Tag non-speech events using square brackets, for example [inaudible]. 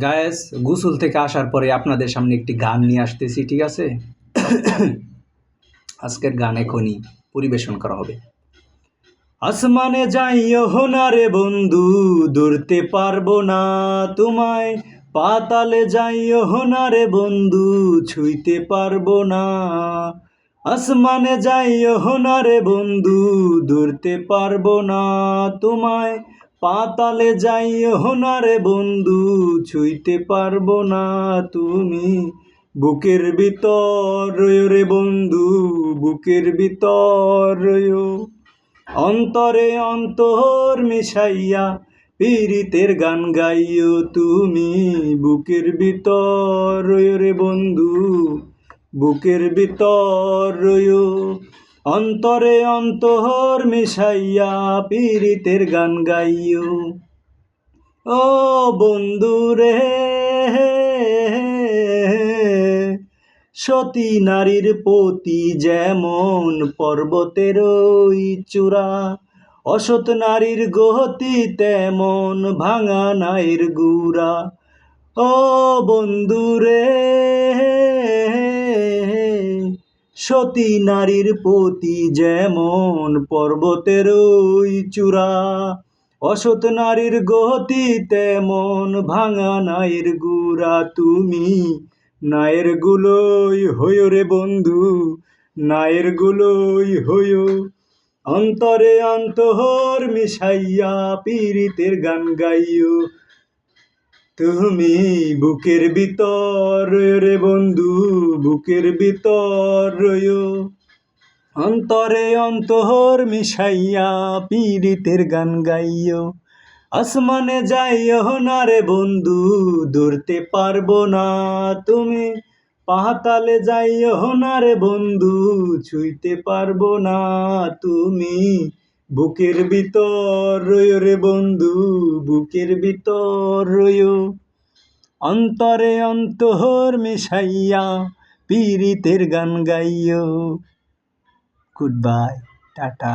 Guys গোসল থেকে আসার পরে আপনাদের সামনে একটি গান নিয়ে আসতেছি, ঠিক আছে? [coughs] আজকের গান এখনই পরিবেশন করা হবে। আসমানে যাইও না রে বন্ধু ধরতে পারব না তোমায়। পাতালে যাইও না রে বন্ধু, ছুঁইতে পারব না। আসমানে যাইও না রে বন্ধু ধরতে পারব না তোমায়। পাতালে যাইও না রে বন্ধু, ছুঁইতে পারব না তুমি। বুকের ভিতর রে বন্ধু, বুকের ভিতর অন্তরে অন্তর মিশাইয়া পীড়িতের গান গাইও তুমি। বুকের ভিতর রে বন্ধু, বুকের ভিতর অন্তরে অন্তর মিশাইয়া পীড়িতের গান গাইও ও বন্ধু রে, সতী নারীর পতি যেমন পর্বতের ওই চূড়া, অসৎ নারীর গতি তেমন ভাঙা নাইর গুড়া। ও বন্ধু রে সতী নারীর প্রতি যেমন পর্বতের ওই চূড়া, অসৎ নারীর গতি তেমন ভাঙা নায়ের গুড়া। তুমি নায়ের গুলোই হইও রে বন্ধু, নায়ের গুলোই হইও অন্তরে অন্তর মিশাইয়া পীড়িতের গান গাইও। তুমি বুকের ভিতর রে বন্ধু, বুকের ভিতর রয়ো অন্তরে অন্তর মিশাইয়া পীড়িতের গান গাইও। আসমানে যাইও না রে বন্ধু ধরতে পারব না তুমি। পাতালে যাইও না রে বন্ধু, ছুঁইতে পারব না তুমি। বুকের ভিতর রয়ো রে বন্ধু, বুকের ভিতর রয়ো অন্তরে অন্তর মিশাইয়া পীড়িতের গান গাইয় গুড বাই টাটা।